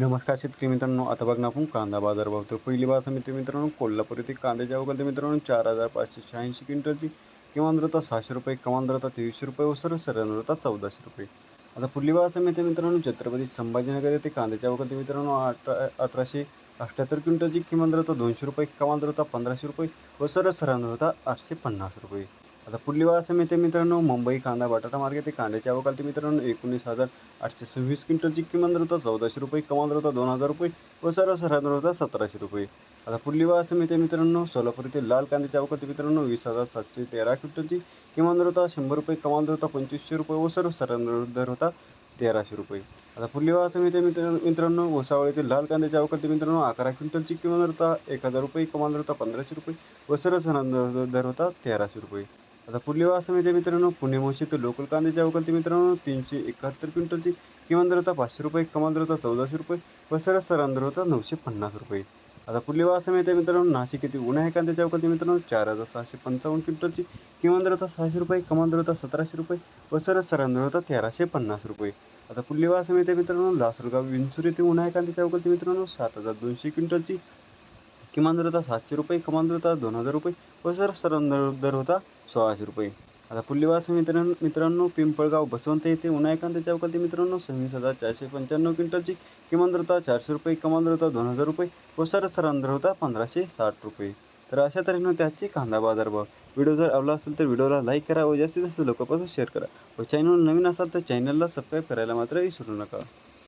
नमस्कार शेतकरी मित्रांनो आता बघ ना आपण कांदा बाजार भाव. तर पहिली बाजार समिती मित्रांनो कोल्हापूर येथे कांद्याच्या अवघड मित्रांनो चार हजार पाचशे शहाऐंशी क्विंटलची किमान दर सहाशे रुपये कमान दर तेवीसशे रुपये व सर्व सरासरी चौदाशे रुपये. आता पुढली बाजार समिती मित्रांनो छत्रपती संभाजीनगर येथे कांद्याच्या अवघड मित्रांनो अठरा अठराशे अठ्ठ्याहत्तर क्विंटलची किमान दर दोनशे रुपये कमान दर पंधराशे रुपये व सर्व सरासरी आठशे पन्नास रुपये. आता पुढली बाजार मिळते मित्रांनो मुंबई कांदा बटाटा मार्केट. ते कांद्याची अवकालती मित्रांनो एकोणीस हजार आठशे सव्वीस क्विंटलची किमान दर होता चौदाशे रुपये कमाल दर होता दोन हजार रुपये व सर्व सरासरी होता सतराशे रुपये. आता पुढली बाजार मिळते मित्रांनो सोलापूर येथे लाल कांद्याची अवकालती मित्रांनो वीस हजार सातशे तेरा क्विंटलची किमान दर होता शंभर रुपये कमाल दर होता पंचवीसशे रुपये व सर्व सरासरी दर होता तेराशे रुपये. आता पुढली बाजार समिती मित्र मित्रांनो भुसावळ येथे लाल कांद्याची अवकालती मित्रांनो अकरा क्विंटलची किमान दर होता एक हजार रुपये कमाल दर होता पंधराशे रुपये व सर्व सरासरी दर होता तेराशे रुपये. आता पुढली बाजार म्हणजे समिती मित्रांनो पुणे मोशी तर लोकल कांद्याची अवकालती मित्रांनो तीनशे एकाहत्तर क्विंटलची किमान दर होता पाचशे रुपये कमाल दर होता चौदाशे रुपये व सर्व सरासरी दर होता नऊशे पन्नास रुपये. आता पुढली बाजार समिती मित्रांनो नाशिक येथे उन्हाळी कांद्याची अवकालती मित्रांनो चार हजार सहाशे पंचावन्न क्विंटलची किमान दर होता सहाशे रुपये कमाल दर होता सतराशे रुपये व सर्व सरासरी दर होता तेराशे पन्नास रुपये. आता पुढली बाजार समिती मित्रांनो लासलगाव विंचूर येथे उन्हाळी कांद्याची अवकालती मित्रांनो सात हजार दोनशे क्विंटलची किमान दर होता सातशे रुपये कमाल दर होता दोन हजार रुपये. व सर सरासरी दर होता सोळाशे रुपये. आता पुल्लीवास मित्रांनो मित्रांनो पिंपळगाव बसवंत येथे उन्हाळी कांद्याची अवकालती मित्रांनो सव्वीस हजार चारशे पंच्याण्णव क्विंटलची किमान दर होता चारशे रुपये कमाल दर होता दोन हजार रुपये. व सर सरासरी दर होता पंधराशे साठ रुपये. तर अशा तऱ्हेनं त्याचे कांदा बाजार भाव व्हिडिओ जर आवडला असेल तर व्हिडिओला लाईक करा व जास्तीत जास्त लोकांपासून शेअर करा. व चॅनल नवीन असाल तर चॅनलला सबस्क्राईब करायला मात्र विसरू नका.